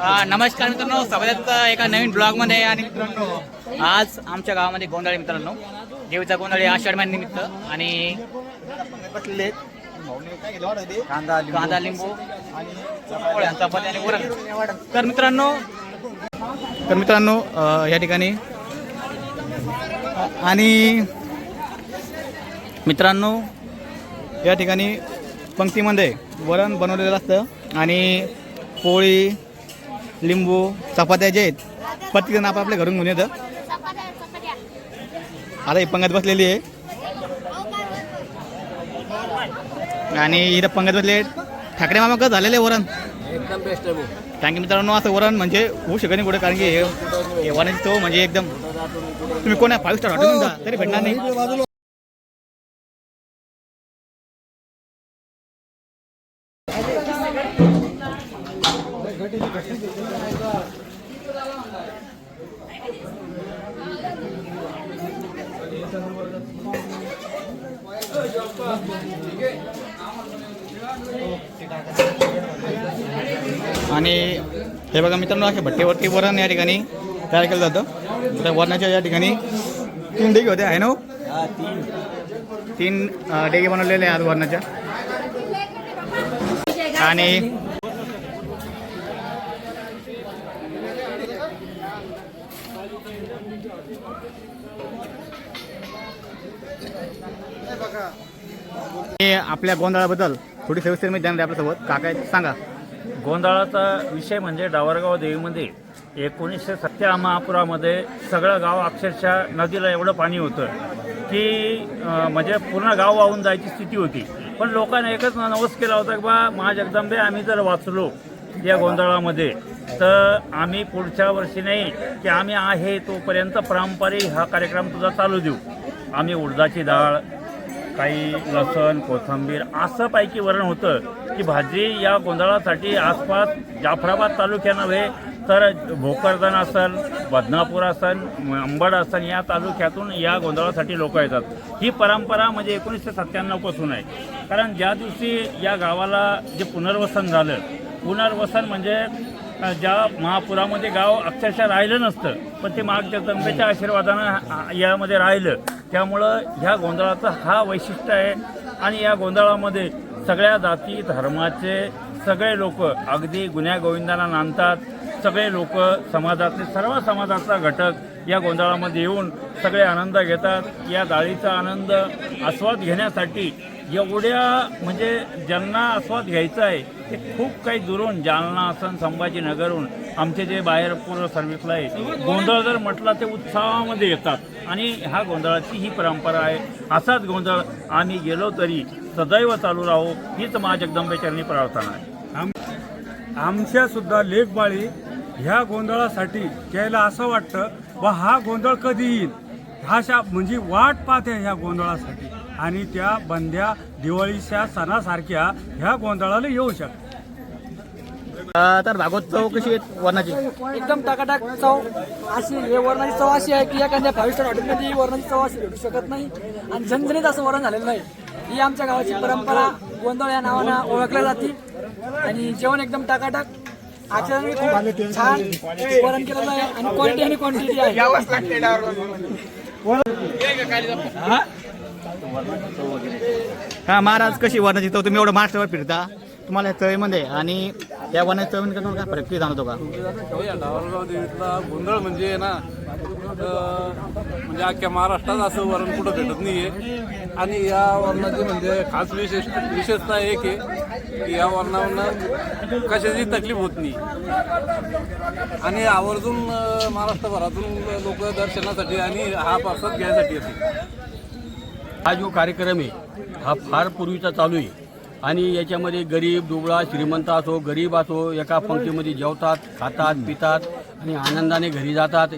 नमस्कार मित्रांनो. आहे एका नवीन ब्लॉगमध्ये आणि मित्रांनो आज आमच्या गावामध्ये गोंधळ मित्रांनो. देवीचा गोंधळ आषाढ महिन्यानिमित्त आणि कांदा लिंबू. आणि वरण. तर मित्रांनो तर मित्रांनो या ठिकाणी आणि मित्रांनो या ठिकाणी पंक्तीमध्ये वरण बनवलेलं असतं आणि पोळी लिंबू चपात्या जे आहेत प्रत्येकजण आपापल्या घरून घेऊन येतं. आता ही पंगत बसलेली आहे. आणि इथं पंगत बसले ठाकरे मामा कसं झालेलं वरण? एकदम बेस्ट कारण की मित्रांनो असं वरण म्हणजे होऊ शकत नाही कुठे कारण की हे वरणाची तो म्हणजे एकदम तुम्ही कोणा फाईव्ह स्टार हॉटेल जा तरी भेटणार नाही. आणि हे बघा मित्रांनो अशा भट्टीवरती वरण या ठिकाणी तयार केलं जातं. त्या वरणाच्या या ठिकाणी तीन डेगे होते आहे ना हो? तीन तीन अ, डेगे बनवलेले आहेत वरणाच्या. आणि हे आपल्या गोंधळाबद्दल थोडी सविस्तर मी जाणार आपल्यासोबत. काका सांगा. गोंधळाचा विषय म्हणजे डावरगाव देवीमध्ये एकोणीसशे सत्त्या महापुरामध्ये सगळं गाव अक्षरशः नदीला एवढं पाणी होतं की म्हणजे पूर्ण गाव वाहून जायची स्थिती होती. पण लोकांनी एकच नवस केला होता की बा महाजगदंबे आम्ही जर वाचलो या गोंधळामध्ये तर आम्ही पुढच्या वर्षी नाही की आम्ही आहे तोपर्यंत पारंपरिक हा कार्यक्रम तुझा चालू देऊ. आम्ही उडदाची डाळ काही लसण कोथंबीर असं पैकी वरण होतं की भाजी या गोंधळासाठी आसपास जाफराबाद तालुक्या नव्हे तर भोकरदन असन बदनापूर असन अंबड असन या तालुक्यातून या गोंधळासाठी लोक येतात. ही परंपरा म्हणजे एकोणीसशे सत्त्याण्णवपासून आहे. कारण ज्या दिवशी या गावाला जे पुनर्वसन झालं पुनर्वसन म्हणजे ज्या महापुरामध्ये गाव अक्षरशः राहिलं नसतं पण ते माग जगदंबेच्या आशीर्वादानं यामध्ये राहिलं. त्यामुळं ह्या गोंधळाचं हा वैशिष्ट्य आहे. आणि या गोंधळामध्ये सगळ्या जाती धर्माचे सगळे लोक अगदी गुन्ह्यागोविंदांना नांदतात. सगळे लोक समाजातले सर्व समाजाचा घटक या गोंधळामध्ये येऊन सगळे आनंद घेतात. या डाळीचा आनंद आस्वाद घेण्यासाठी एवढ्या म्हणजे ज्यांना आस्वाद घ्यायचा आहे ते खूप काही दुरून जालना असन संभाजीनगरहून आमचे जे बाहेर पूर्व सर्व्हिसला आहे गोंधळ जर म्हटला ते उत्साहामध्ये येतात. आणि ह्या गोंधळाची ही परंपरा आहे. असाच गोंधळ आम्ही गेलो तरी सदैव चालू राहू हीच मा जगदंबेचरणी प्रार्थना आहे. आमच्या सुद्धा लेखबाळी ह्या गोंधळासाठी घ्यायला असं वाटतं व हा गोंधळ कधी येईल? हा शा म्हणजे वाट पाहते ह्या गोंधळासाठी. आणि त्या बंद्या दिवाळीच्या सणासारख्या ह्या गोंधळाला येऊ शकतात. तर भागवत चव कशी आहे वरणाची? एकदम टाकाटाक चव अशी हे वरणाची चव अशी आहे की एखाद्या फाईव्ह स्टार हॉटेलमध्ये ही वरणाची चव अशी भेटू शकत नाही आणि झणझणीत असं वरण झालेलं नाही. ही आमच्या गावाची परंपरा गोंधळ या नावानं ओळखल्या जाते आणि जेवण एकदम टाकाटाक आचरण खूप छान वरण केलेलं आहे आणि क्वालिटी आणि क्वांटिटी आहे. हा महाराज कशी वर्णाची चव तुम्ही एवढं महाराष्ट्रावर फिरता. तुम्हाला या चवीमध्ये आणि या वरणाच्या चवीमध्ये तुम्हाला काय फरक किती जाणवतो का? हो डावरगाव देवीतला गोंधळ म्हणजे ना म्हणजे अख्ख्या महाराष्ट्रात असं वरण कुठं भेटत नाहीये. आणि या वर्णाची म्हणजे खास विशेष विशेषता एक आहे की या वर्णावरनं कशाची तकलीफ होत नाही. आणि आवर्जून महाराष्ट्रभरातून लोक दर्शनासाठी आणि हा प्रसाद घ्यायसाठी येते हा जो कार्यक्रम आहे हा फार पूर्वीचा चालू आहे. आणि याच्यामध्ये गरीब दुबळा श्रीमंत असो गरीब असो एका पंक्तीमध्ये जेवतात खातात पितात आणि आनंदाने घरी जातात.